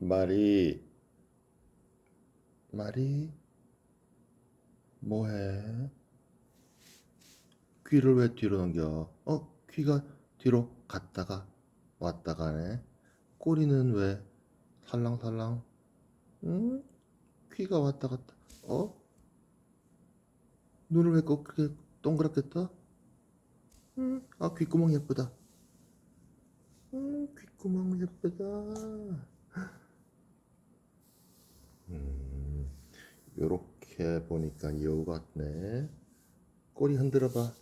마리, 마리, 뭐해? 귀를 왜 뒤로 넘겨? 어, 귀가 뒤로 갔다가 왔다 가 네. 꼬리는 왜 살랑살랑? 응? 귀가 왔다 갔다. 어? 눈을 왜꼭 그렇게 동그랗게 떠? 응? 아, 귓구멍 예쁘다. 응, 귓구멍 예쁘다. 요렇게 보니까 여우 같네. 꼬리 흔들어 봐.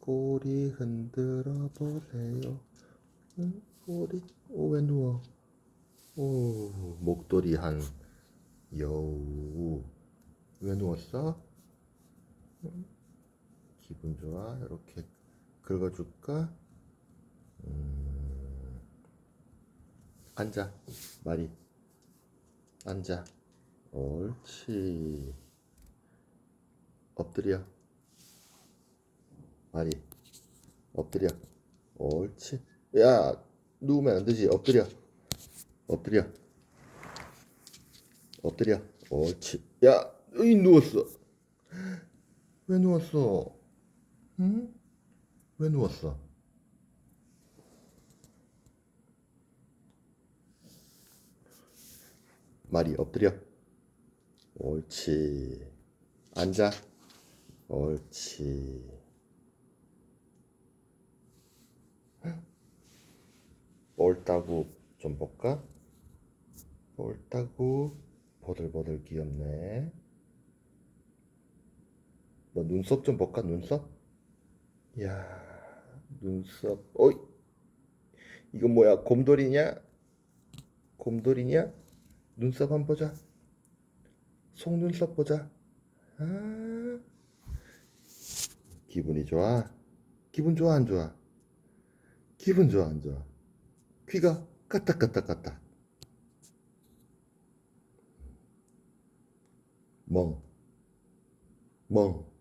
꼬리 흔들어 보세요. 응? 꼬리. 오, 왜 누워? 오, 목도리 한 여우. 왜 누웠어? 응? 기분 좋아? 이렇게 긁어줄까? 음, 앉아, 마리. 앉아. 옳지. 엎드려. 마리. 엎드려. 옳지. 야, 누우면 안 되지. 엎드려. 엎드려. 엎드려. 옳지. 야, 이 누웠어. 왜 누웠어? 응? 왜 누웠어? 마리 엎드려. 옳지. 앉아. 옳지. 옳다고 좀 볼까? 옳다고 보들보들 귀엽네. 너 눈썹 좀 볼까? 눈썹? 야, 눈썹. 어이, 이거 뭐야? 곰돌이냐? 곰돌이냐? 눈썹 한번 보자. 속눈썹 보자. 아, 기분이 좋아? 기분 좋아, 안 좋아? 기분 좋아, 안 좋아? 귀가 까딱까딱까딱. 멍, 멍.